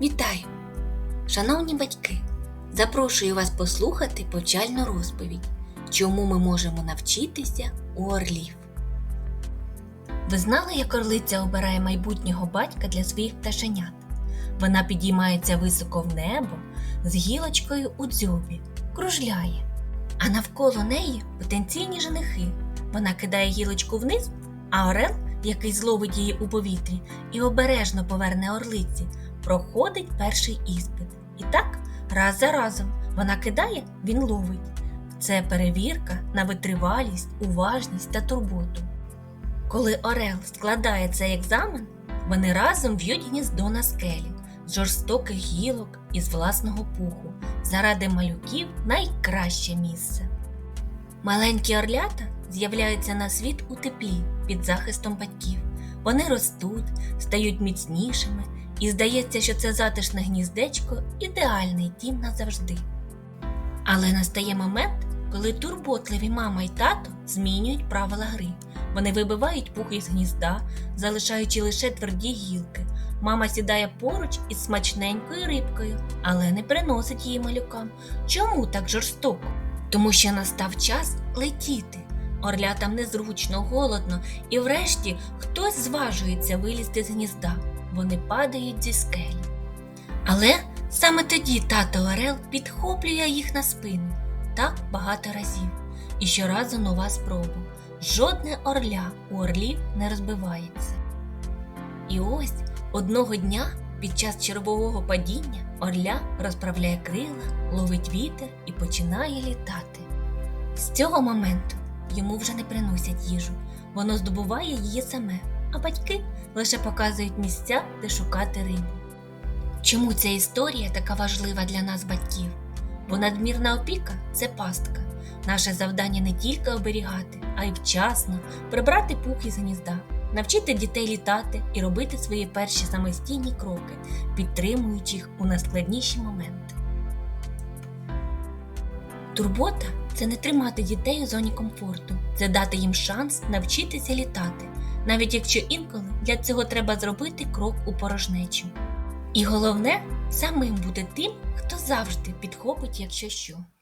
Вітаю! Шановні батьки! Запрошую вас послухати повчальну розповідь, чому ми можемо навчитися у орлів. Ви знали, як орлиця обирає майбутнього батька для своїх пташенят? Вона підіймається високо в небо з гілочкою у дзьобі, кружляє, а навколо неї потенційні женихи. Вона кидає гілочку вниз, а орел, який зловить її у повітрі і обережно поверне орлиці, проходить перший іспит. І так, раз за разом вона кидає, він ловить. Це перевірка на витривалість, уважність та турботу. Коли Орел складає цей екзамен, вони разом в'ють гніздо на скелі з жорстоких гілок і з власного пуху. Заради малюків найкраще місце. Маленькі орлята з'являються на світ у теплі під захистом батьків. Вони ростуть, стають міцнішими, і здається, що це затишне гніздечко ідеальний дім назавжди. Але настає момент, коли турботливі мама й тато змінюють правила гри. Вони вибивають пух із гнізда, залишаючи лише тверді гілки. Мама сідає поруч із смачненькою рибкою, але не приносить її малюкам. Чому так жорстоко? Тому що настав час летіти. Орлятам незручно, голодно, і врешті хтось зважується вилізти з гнізда. Вони падають зі скелі. Але саме тоді тато Орел підхоплює їх на спину так багато разів. І щоразу нова спроба. Жодне орля у орлів не розбивається. І ось одного дня під час червового падіння орля розправляє крила, ловить вітер і починає літати. З цього моменту йому вже не приносять їжу, воно здобуває її саме, а батьки лише показують місця, де шукати рибу. Чому ця історія така важлива для нас, батьків? Бо надмірна опіка це пастка. Наше завдання не тільки оберігати, а й вчасно прибрати пух із гнізда, навчити дітей літати і робити свої перші самостійні кроки, підтримуючи їх у найскладніші моменти. Турбота це не тримати дітей у зоні комфорту, це дати їм шанс навчитися літати, навіть якщо інколи для цього треба зробити крок у порожнечу. І головне самим бути тим, хто завжди підхопить, якщо що.